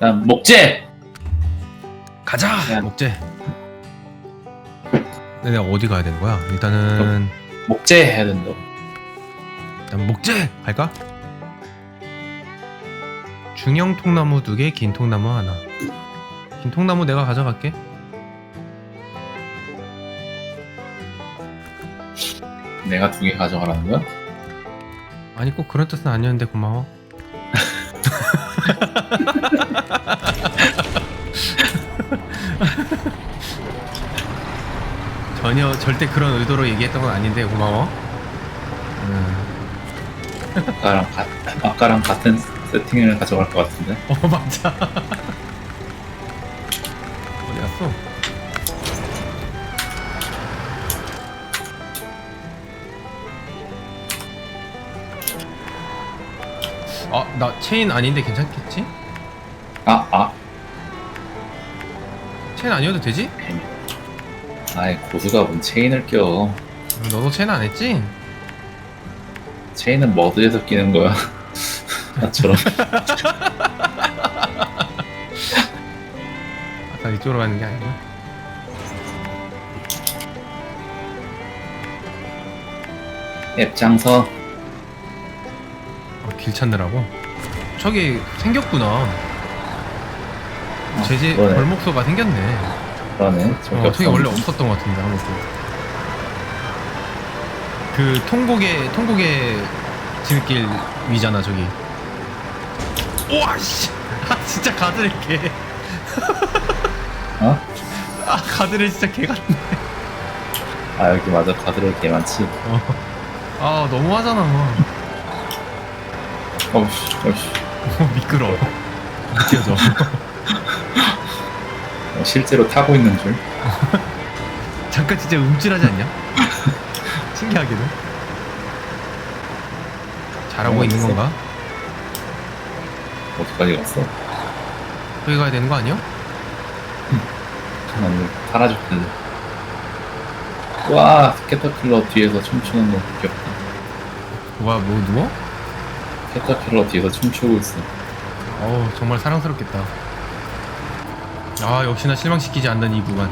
일단 목재! 가자 야. 목재 근데 내가 어디 가야 되는 거야? 일단은 목재 해야 된다고. 일단 목재 갈까? 중형 통나무 두 개, 긴 통나무 하나. 긴 통나무 내가 가져갈게. 내가 두 개 가져가라는 거야? 아니 꼭 그런 뜻은 아니었는데 고마워. 전혀 절대 그런 의도로 얘기했던 건 아닌데 고마워. 음. 아까랑, 가, 아까랑 같은 세팅을 가져갈 것 같은데. 어 맞아. 어디 갔어? 아, 나 체인 아닌데 괜찮겠지? 아, 아. 체인 아니어도 되지? 아이, 고수가 뭔 체인을 껴. 너도 체인 안 했지? 체인은 머드에서 끼는 거야. 나처럼. 아까 이쪽으로 가는 게 아니고. 앱장서. 어, 길 찾느라고. 저기 생겼구나. 제재 그러네. 벌목소가 생겼네. 그러네. 어, 저기 원래. 없었던 것 같은데 아무튼 그 통곡의 통곡의 지름길 위잖아 저기. 우와 씨. 아 진짜 가드를 개. 어? 아 가드를 진짜 개 같네. 아, 여기 맞아. 가드레일 개 많지. 어. 아 너무하잖아. 어우씨, 어우씨. 어, 미끄러. 미끄러져. 어, 실제로 타고 있는 줄. 잠깐 진짜 움찔하지 않냐? 신기하게도. 잘하고 어, 있는. 건가? 어디까지 갔어? 여기 가야 되는 거 아니야? 난 사라졌는데. 와, 캐터필러 뒤에서 춤추는 거 귀엽다. 와, 뭐 누워? 캐터필러 뒤에서 춤추고 있어. 어우 정말 사랑스럽겠다 아 역시나 실망시키지 않는 이 구간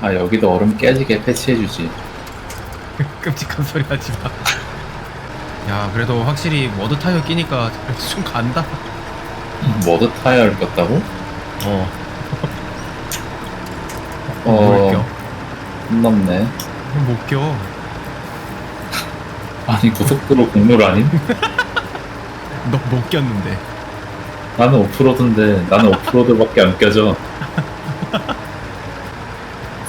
아, 여기도 얼음 깨지게 패치해주지. 끔찍한 소리 하지 마. 야 그래도 확실히 머드 타이어 끼니까 그래도 좀 간다 머드 타이어를 꼈다고? 어 어, 뭘 껴? 선 넘네. 못 껴. 아니, 고속도로 공路아닌? 너못 꼈는데 나는 오프로드인데, 나는 오프로드밖에 안 껴져.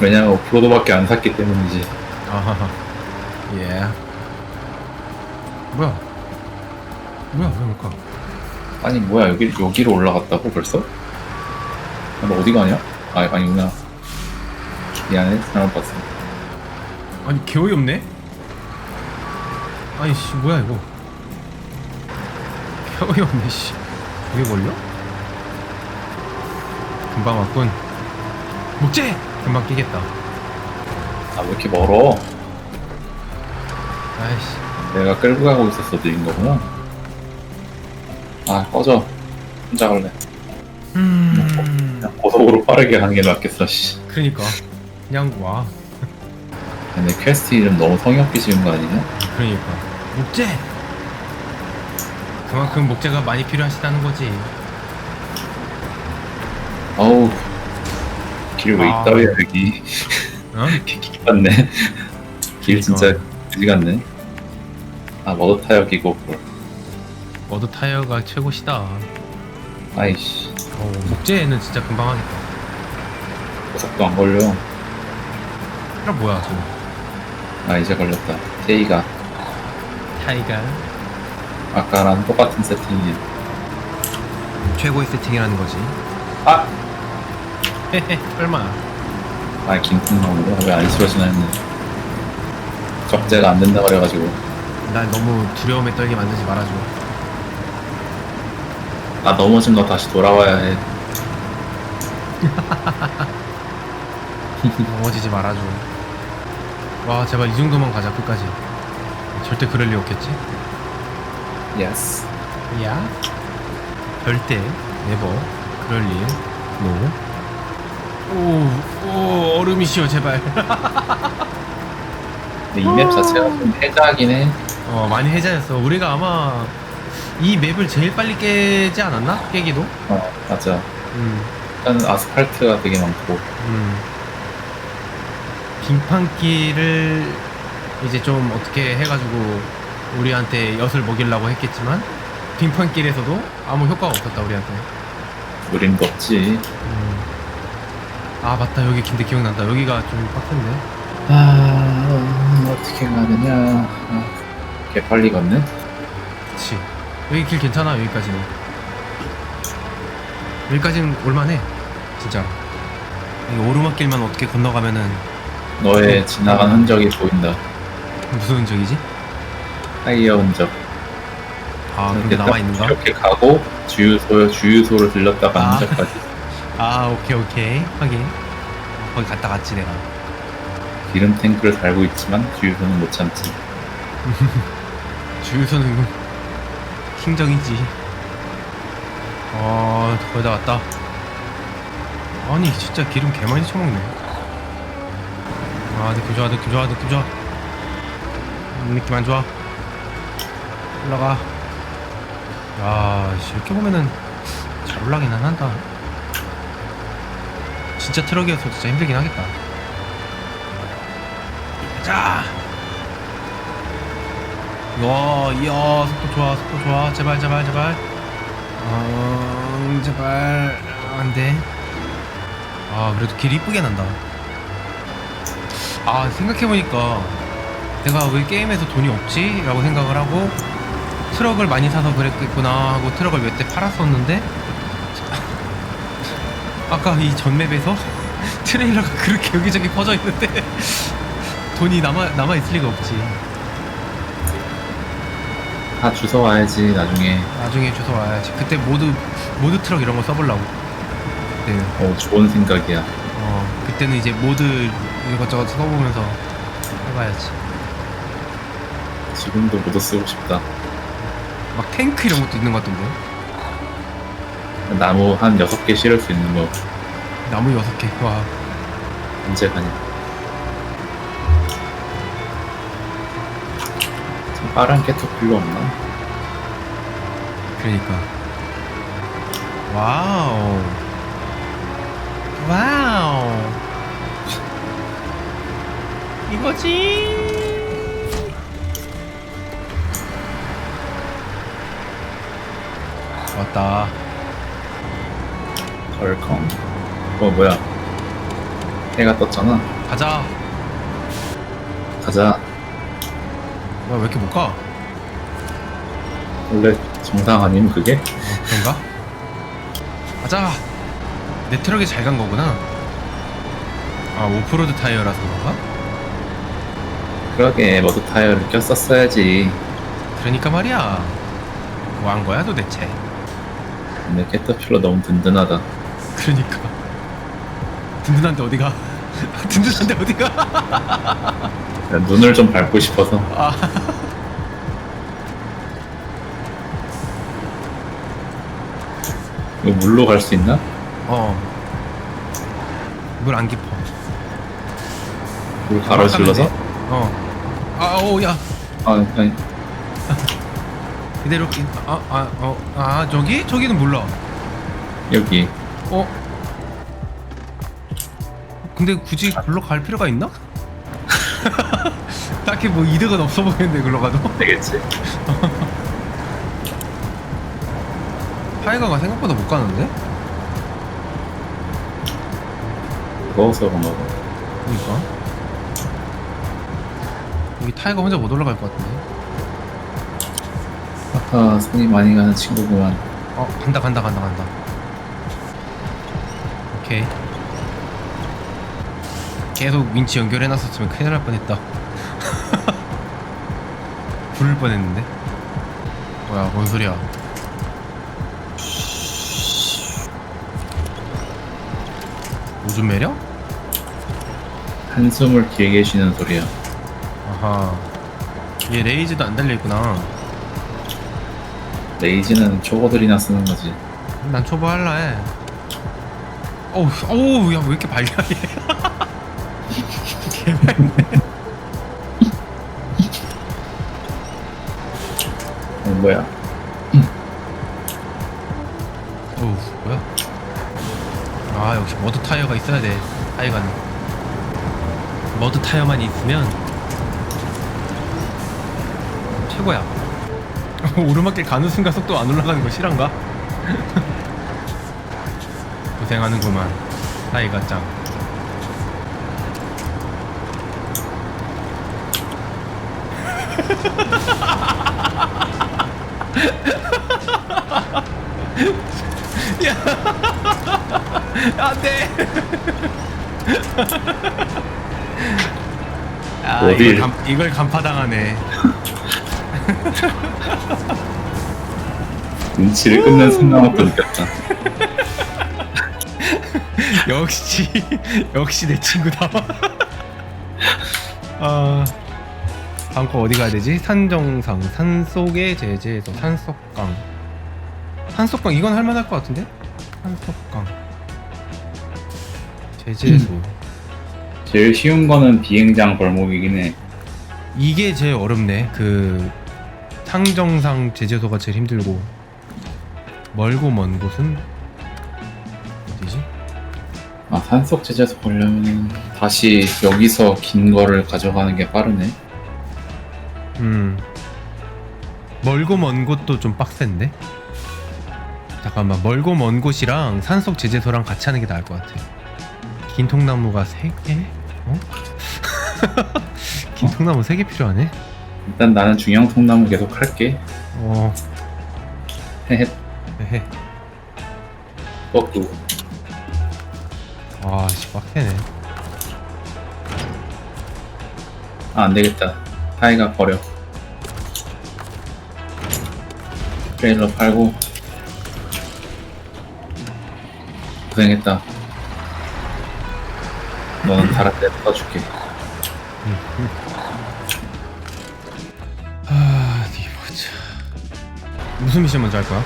왜냐면 오프로드밖에 안 샀기 때문이지. 아하하 예 뭐야 뭐야 왜 뭘까 아니, 뭐야, 여기, 여기로 올라갔다고 벌써? 아, 너 어디 가냐? 아, 아니구나. 미안해, 잘못 봤어. 아니 개어이 없네 아니 씨 뭐야 이거 개어이 없네 씨 이게 걸려? 금방 왔군 목재! 금방 끼겠다 아, 왜 이렇게 멀어? 아이씨 내가 끌고 가고 있었어, 느린 거구나. 아, 꺼져. 혼자 갈래. 음... 그냥 고속으로 빠르게 가는 게 낫겠어, 씨. 그러니까 그냥 와 근데 퀘스트 이름 너무 성의 없게 지은 거 아니냐? 그러니까 목재! 그만큼 목재가 많이 필요하시다는 거지 어우, 길왜 아. 있다위야, 여기. 어? 기 같네. 길 진짜 그지 같네. 아, 머드 타이어 끼고, 뭘. 머드 타이어가 최고시다 아이씨, 어, 목재는 진짜 금방 하겠다 고속도 안 걸려. 그럼 뭐야 저거 아, 이제 걸렸다. 테이가 타이가 아까랑 똑같은 세팅이. 최고의 세팅이라는 거지 아! 설마 아, 김풍나무가 왜안 쓰러지나 했네. 적재가 안 된다 그래가지고. 날 너무 두려움에 떨게 만들지 말아줘 아, 넘어지면 너 다시 돌아와야 해. 넘어지지 말아줘 와 제발 이 정도만 가자 끝까지 절대 그럴 리 없겠지 예스. 야 절대 네버 그럴 일 노. 오, 오 얼음이시여 제발. 근데 이 맵 자체가 좀 해자하긴 해. 어 많이 해자였어. 우리가 아마 이 맵을 제일 빨리 깨지 않았나? 깨기도? 어, 맞아. 음, 일단 아스팔트가 되게 많고. 음. 빙판길을 이제 좀 어떻게 해가지고 우리한테 엿을 먹이려고 했겠지만 빙판길에서도 아무 효과가 없었다 우리한테. 그림도 없지. 음. 아 맞다 여기 근데 기억난다 여기가 좀 빡센데 아, 음, 어떻게 가느냐. 아, 개 빨리 걷네? 그치 여기 길 괜찮아 여기까지는 여기까지는 올만해 진짜 이 오르막길만 어떻게 건너가면은 너의 지나간 흔적이 보인다. 무슨 흔적이지? 타이어 흔적. 아 근데 이렇게 남아 있는가? 이렇게 가고, 주유소, 주유소를 들렀다가 아. 흔적까지. 아 오케이 오케이 어, 거기 갔다 갔지 내가 기름 탱크를 달고 있지만, 주유소는 못 참지. 주유소는 킹정이지 어 거의 다 왔다 아니 진짜 기름 개 많이 처먹네 아 느낌 좋아 느낌 좋아 느낌 좋아 음, 느낌 안 좋아 올라가 야 씨, 이렇게 보면은 잘 올라가긴 한다 진짜 트럭이어서 진짜 힘들긴 하겠다 자 와, 이야, 속도 좋아, 속도 좋아. 제발, 제발, 제발. 어, 제발. 아, 안 돼. 아, 그래도 길 이쁘게 난다. 아, 생각해보니까 내가 왜 게임에서 돈이 없지? 라고 생각을 하고 트럭을 많이 사서 그랬겠구나 하고 트럭을 몇 대 팔았었는데 아까 이 전맵에서 트레일러가 그렇게 여기저기 퍼져 있는데 돈이 남아, 남아 있을 리가 없지. 다 주워 와야지, 나중에. 나중에 주소 와야지. 그때 모두 모드 트럭 이런 거 써보려고. 그때 어, 좋은 생각이야. 어 그때는 이제 모드 이것저것 써보면서 해봐야지. 지금도 모두 쓰고 싶다. 막 탱크 이런 것도 있는 것 같던데. 나무 한 6개 실을 수 있는 거 나무 여섯 개. 와. 언제 가냐. 참 빠른 캐터필러 없나? 그러니까. 와우. 와우. 이거지. 왔다. 덜컹. 어, 뭐야. 해가 떴잖아. 가자. 가자. 왜 이렇게 못 가? 원래 정상 아님 그게? 어, 그런가? 가자. 내 트럭이 잘 간 거구나. 아 오프로드 타이어라서 그런가? 그러게 머드 타이어를 꼈었어야지. 그러니까 말이야. 뭐 한 거야 도대체? 근데 캐터필러 너무 든든하다. 그러니까. 든든한데 어디가? 든든한데 어디가? 야, 눈을 좀 밟고 싶어서. 아. 이거 물로 갈 수 있나? 어. 물 안 깊어. 물 가로질러서? 어. 아, 오, 야. 아, 아니, 이대로 기- 아, 아, 어. 아, 저기? 저기는 몰라. 여기. 어? 근데 굳이 글로 갈 필요가 있나? 딱히 뭐 이득은 없어 보이는데 글로 가도 되겠지. 타이거가 생각보다 못 가는데? 무거워서 그런가 봐. 그니까 여기 타이거 혼자 못 올라갈 것 같은데 아까 손이 많이 가는 친구구만. 어 간다 간다 간다 간다. 오케이. 계속 윈치 연결해놨었으면 큰일 날 뻔했다. 부를 뻔했는데? 뭐야 뭔 소리야? 오줌 매력? 한숨을 길게 쉬는 소리야. 아하. 얘 레이즈도 안 달려있구나 레이지는 초보들이나 쓰는 거지. 난 초보 할라 해. 어우, 어우, 야, 왜 이렇게 얘. 개발네. 어, 뭐야? 어우, 뭐야? 아, 역시 머드 타이어가 있어야 돼. 타이어가는. 머드 타이어만 있으면 최고야. 오르막길 가는 순간 속도 안 올라가는 거 실한가? 고생하는구만. 타이가 짱. 안 돼! 아? 이걸, 간, 이걸 간파당하네. 눈치를 끊는 순간부터 느꼈다. 역시, 역시 내 친구다. 아, 다음 거 어디 가야 되지? 산정상, 산속의 제재도, 산속강. 산속강, 이건 할만할 것 같은데? 산속강. 제재소. 제일 쉬운 거는 비행장 벌목이긴 해. 이게 제일 어렵네. 그 상정상 제재소가 제일 힘들고 멀고 먼 곳은 어디지? 아, 산속 제재소 보려면 다시 여기서 긴 거를 가져가는 게 빠르네. 음 멀고 먼 곳도 좀 빡센데. 잠깐만 멀고 먼 곳이랑 산속 제재소랑 같이 하는 게 나을 것 같아. 긴 통나무가 세 개? 어? 긴 통나무 세개 필요하네. 일단 나는 중형 통나무 계속 할게. 어, 헤헤, 헤헤. 뻑구. 아, 씨 빡세네. 아, 안 되겠다. 타이가 버려. 트레일러 팔고. 고생했다. 너는 달아때 써줄게. 무슨 미션 먼저 할 거야?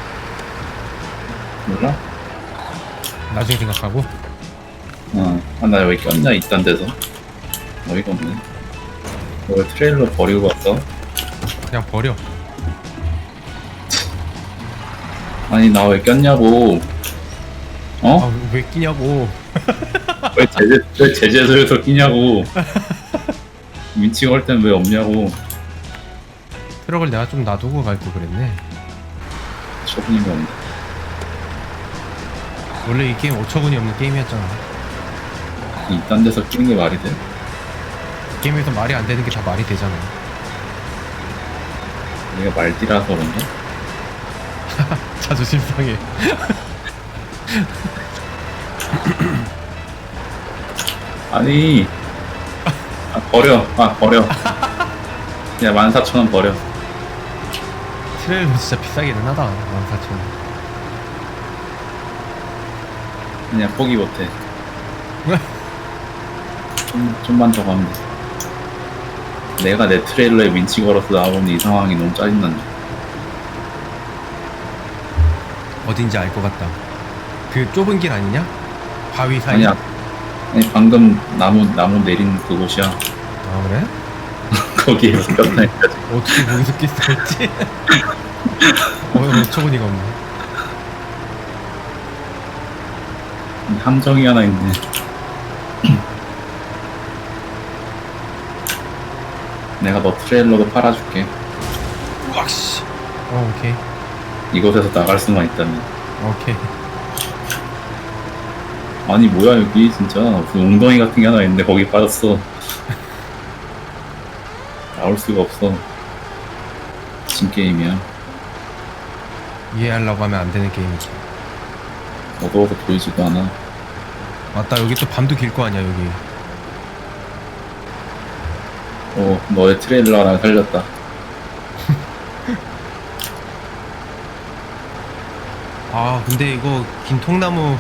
몰라? 나중에 생각하고. 어. 아, 나 왜 꼈냐, 이딴 데서. 어이가 없네. 왜 트레일러 버리고 갔어? 그냥 버려. 아니, 나 왜 꼈냐고. 어? 아, 왜 끼냐고. 왜 제재, 왜 제재소에서 끼냐고. 민치가 할땐 왜 없냐고. 트럭을 내가 좀 놔두고 갈걸 그랬네. 처분이가 없네. 원래 이 게임 어처구니 없는 게임이었잖아. 이딴 데서 끼는 게 말이 돼? 게임에서 말이 안 되는 게 다 말이 되잖아. 내가 말띠라서 그런가? 자존심 상해. 아니. 아, 버려. 아, 버려. 그냥 14,000원 버려. 트레일러 진짜 비싸기는 하다. 14,000원. 그냥 포기 못해. 좀, 좀만 더 가면 돼. 내가 내 트레일러에 민치 걸어서 나오는 이 상황이 너무 짜증난다. 어딘지 알 것 같다. 그 좁은 길 아니냐? 바위 사이. 아니야. 아니, 방금 나무, 나무 내린 그곳이야. 아 그래? 거기에서 꼈다니까. 어떻게 거기서 낄 수가 있지? 어, 어처구니가 없네. 함정이 하나 있네. 내가 너 트레일러도 팔아줄게. 우악 씨. 어 오케이. 이곳에서 나갈 수만 있다면. 오케이. 아니 뭐야 여기 진짜 무슨 웅덩이 같은 게 하나 있는데 거기 빠졌어. 나올 수가 없어. 진 게임이야. 이해하려고 하면 안 되는 게임이지. 어두워서 보이지도 않아. 맞다 여기 또 밤도 길 거 아니야 여기. 어 너의 트레일러 하나 살렸다. 아 근데 이거 긴 통나무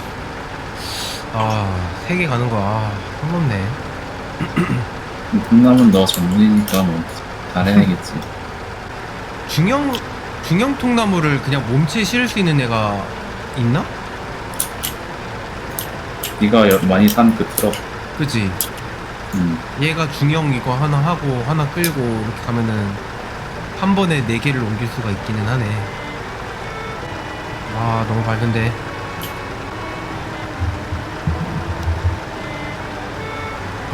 아 세 개 가는 거아 상넘네. 콩나물 너 전문이니까 뭐 잘해내겠지. 중형 중형 통나무를 그냥 몸체에 실을 수 있는 애가 있나? 네가 여- 많이 산 그 트럭. 그지? 음. 얘가 중형 이거 하나 하고 하나 끌고 이렇게 가면은 한 번에 네 개를 옮길 수가 있기는 하네. 아 너무 밝은데.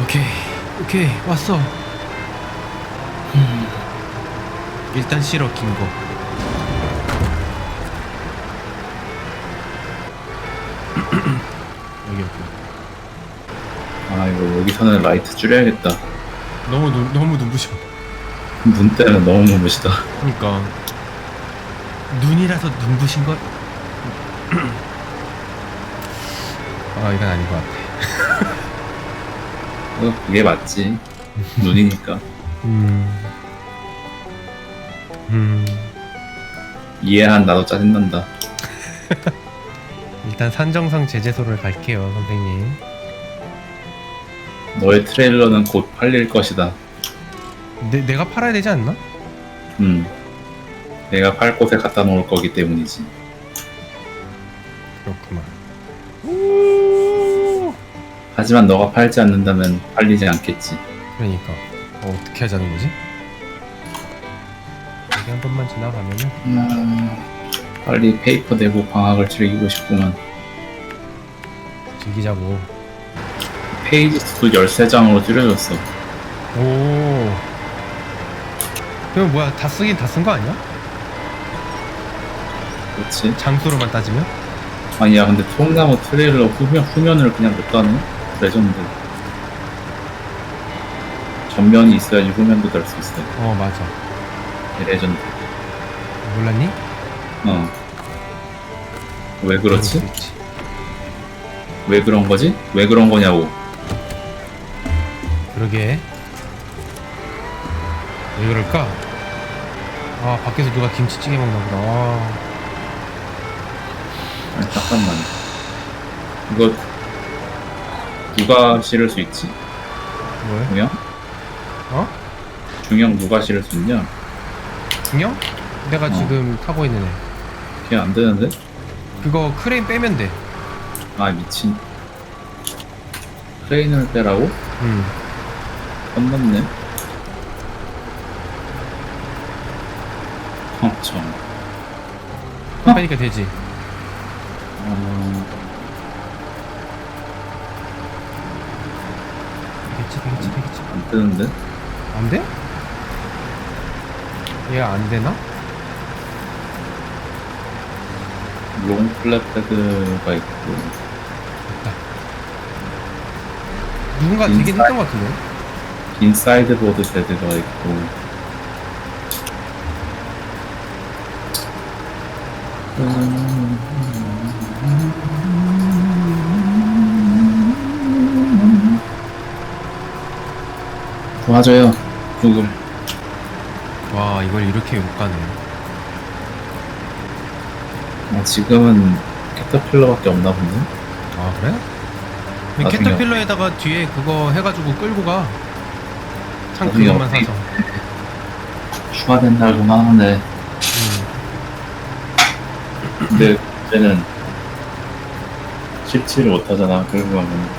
오케이 오케이 왔어. 일단 실어 긴 거. 여기 여기. 아 이거 여기서는 라이트 줄여야겠다. 너무 눈 너무 눈부셔. 눈 때는 너무 눈부시다. 그러니까 눈이라서 눈부신 걸. 아 이건 아닌 것 같아. 어, 그게 맞지. 눈이니까. 음. 음. 이해한 나도 짜증난다. 일단 산정상 제재소를 갈게요, 선생님. 너의 트레일러는 곧 팔릴 것이다. 내, 내가 팔아야 되지 않나? 음. 내가 팔 곳에 갖다 놓을 거기 때문이지. 그렇구만. 하지만 너가 팔지 않는다면 팔리지 않겠지. 그러니까 어, 어떻게 하자는 거지? 여기 한 번만 지나가면은 음, 빨리 페이퍼 내고 방학을 즐기고 싶구만. 즐기자고. 페이지 수도 13장으로 줄여줬어. 오. 그럼 뭐야 다 쓰긴 다 쓴 거 아니야? 그렇지? 장수로만 따지면? 아니야, 근데 통나무 트레일러 후면, 후면을 그냥 못 가네? 레전드. 전면이 있어야지 후면도 달 수 있어. 어 맞아. 레전드. 몰랐니? 어. 왜 그렇지? 그럴 수 있지. 왜 그런 거지? 왜 그런 거냐고. 그러게. 왜 그럴까? 아 밖에서 누가 김치찌개 먹나 보다. 아, 아니, 잠깐만. 이거 누가 실을 수 있지? 뭘? 중형? 어? 중형 누가 실을 수 있냐? 중형? 내가 어. 지금 타고 있는 애. 그게 안 되는데? 그거 크레인 빼면 돼. 아 미친. 크레인을 빼라고? 응. 건넜네. 어, 참. 빼니까 되지. 어, 되겠지, 되겠지, 되겠지. 안 돼? 얘가 안 되나? 롱 플랫패드가 있고. 누군가 되긴 인사이드. 했던 것 같은데. 인사이드 보드 패드가 있고 도 와줘요 구글 와, 이걸 이렇게 못 가네. 아, 지금은 캐터필러밖에 없나 본데 아, 그래? 근데 나중에 캐터필러에다가 뒤에 그거 해가지고 끌고 가. 창 나중에 어떻게- 사서. 추가된다고만 하는데 음. 근데 문제는 실치를 못하잖아 끌고 가면